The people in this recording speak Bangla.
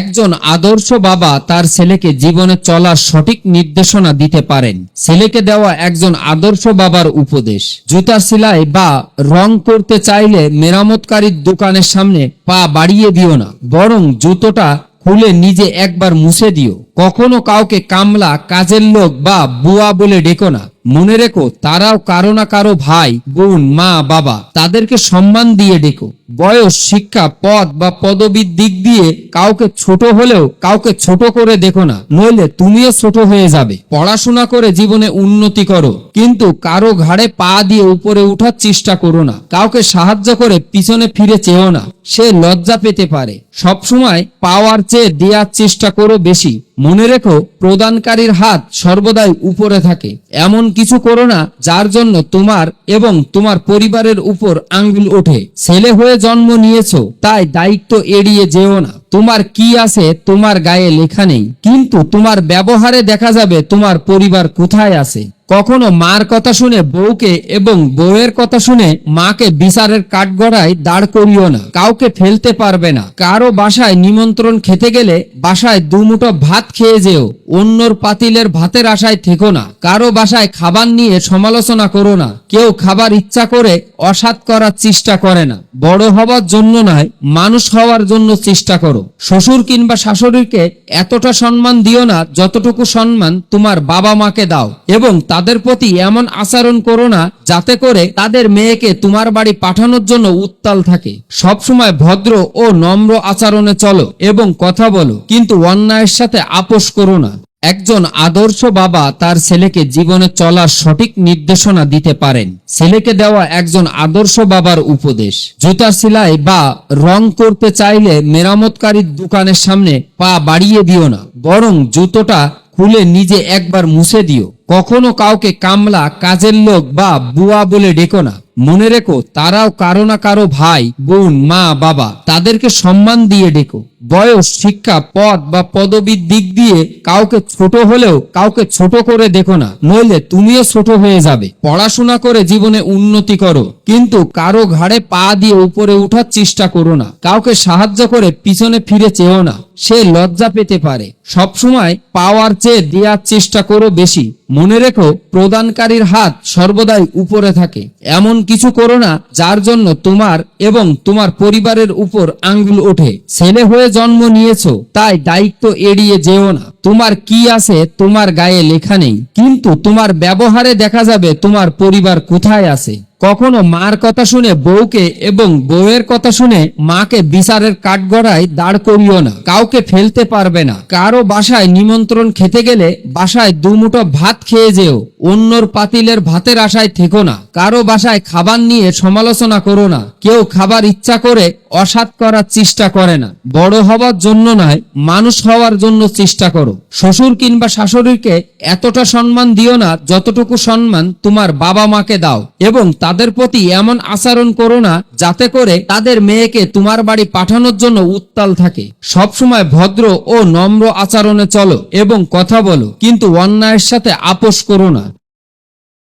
একজন আদর্শ বাবা তার ছেলেকে জীবনে চলার সঠিক নির্দেশনা দিতে পারেন। ছেলেকে দেওয়া একজন আদর্শ বাবার উপদেশ। জুতা সেলাই বা রং করতে চাইলে মেরামতকারীর দোকানের সামনে পা বাড়িয়ে দিও না, বরং জুতোটা খুলে নিজে একবার মুছে দিও। কখনো কাউকে কামলা, কাজের লোক বা বুয়া বলে ডেকো না। মনে রেখো, তারাও কারও না কারও ভাই, বোন, মা, বাবা, তাদেরকে সম্মান দিয়ে ডেকো। বয়স, শিক্ষা, পদ বা পদবীর দিক দিয়ে কাউকে ছোট হলেও কাউকে ছোট করে দেখো না। নইলে তুমিও ছোট হয়ে যাবে। পড়াশোনা করে জীবনে উন্নতি করো, কিন্তু কারও ঘাড়ে পা দিয়ে উপরে উঠার চেষ্টা করো না। কাউকে সাহায্য করে পিছনে ফিরে চেও না। সে লজ্জা পেতে পারে। সবসময় পাওয়ার চেয়ে দেওয়ার চেষ্টা করো বেশি। মনে রেখো, প্রদানকারীর হাত সর্বদাই উপরে থাকে। এমন কিছু করো না, যার জন্য তোমার এবং তোমার পরিবারের উপর আঙ্গুল ওঠে। ছেলে হয়ে জন্ম নিয়েছ, তাই দায়িত্ব এড়িয়ে যেও না। তোমার কি আছে, তোমার গায়ে লেখা নেই। কিন্তু তোমার ব্যবহারে দেখা যাবে তোমার পরিবার কোথায় আছে। কখনো মার কথা শুনে বউকে এবং বউয়ের কথা শুনে মাকে বিচারের কাঠগড়ায় দাঁড় করিও না। কাউকে ফেলতে পারবে না। কারও বাসায় নিমন্ত্রণ খেতে গেলে বাসায় দুমুঠো ভাত খেয়ে যেও। অন্যর পাতিলের ভাতের আশায় থেকো না। কারও বাসায় খাবার নিয়ে সমালোচনা করো না। কেউ খাবার ইচ্ছা করে অসাৎ করার চেষ্টা করে না। বড় হওয়ার জন্য নয়, মানুষ হওয়ার জন্য চেষ্টা করো। শ্বশুর কিংবা শাশুড়িকে এতটা সম্মান দিও না যতটুকু সম্মান তোমার বাবা মাকে দাও। এবং তাদের প্রতি এমন আচরণ করো না যাতে করে তাদের মেয়েকে তোমার বাড়ি পাঠানোর জন্য উত্তাল থাকে। সবসময় ভদ্র ও নম্র আচরণে চলো এবং কথা বলো, কিন্তু অন্যায়ের সাথে আপোষ করো না। একজন আদর্শ বাবা তার ছেলেকে জীবনে চলার সঠিক নির্দেশনা দিতে পারেন। ছেলেকে দেওয়া একজন আদর্শ বাবার উপদেশ। জুতা সেলাই বা রং করতে চাইলে মেরামতকারীর দোকানের সামনে পা বাড়িয়ে দিও না, বরং জুতোটা খুলে নিজে একবার মুছে দিও। কখনো কাউকে কামলা, কাজের লোক বা বুয়া বলে ডেকো না। মনে রেখো, তারাও কারও না কারও ভাই, বোন, মা, বাবা, তাদেরকে সম্মান দিয়ে ডেকো। বয়স, শিক্ষা পদ বা পদবীর দিক দিয়ে কাউকে ছোট হলেও কাউকে ছোট করে দেখো না, নইলে তুমিও ছোট হয়ে যাবে। পড়াশোনা করে জীবনে উন্নতি করো, কিন্তু কারও ঘাড়ে পা দিয়ে উপরে উঠার চেষ্টা করো না। কাউকে সাহায্য করে পিছনে ফিরে চেও না। সে লজ্জা পেতে পারে। সবসময় পাওয়ার চেয়ে দেওয়ার চেষ্টা করো বেশি। মনে রেখো, প্রদানকারীর হাত সর্বদাই উপরে থাকে। এমন কিছু করো না যার জন্য তোমার এবং তোমার পরিবারের উপর আঙ্গুল ওঠে। ছেলে হয়ে জন্ম নিয়েছো, তাই দায়িত্ব এড়িয়ে যেও না। তোমার কি আছে তোমার গায়ে লেখা নেই। কিন্তু তোমার ব্যবহারে দেখা যাবে তোমার পরিবার কোথায় আছে। কখনো মার কথা শুনে বউকে এবং বউয়ের কথা শুনে মাকে বিচারের কাঠগড়ায় দাঁড় করিও না। কাউকে ফেলতে পারবে না। কারও বাসায় নিমন্ত্রণ খেতে গেলে বাসায় দুমুঠো ভাত খেয়ে যেও। অন্যর পাতিলের ভাতের আশায় থেকো না। কারও বাসায় খাবার নিয়ে সমালোচনা করো না। কেউ খাবার ইচ্ছা করে অসাৎ করার চেষ্টা করে না। বড় হওয়ার জন্য নয়, মানুষ হওয়ার জন্য চেষ্টা করো। শ্বশুর কিংবা শাশুড়িকে এতটা সম্মান দিও না যতটুকু সম্মান তোমার বাবা মাকে দাও এবং তাদের প্রতি এমন আচরণ করো না যাতে করে তাদের মেয়েকে তোমার বাড়ি পাঠানোর জন্য উত্তাল থাকে। সবসময় ভদ্র ও নম্র আচরণে চলো এবং কথা বলো, কিন্তু অন্যায়ের সাথে আপোষ করো না।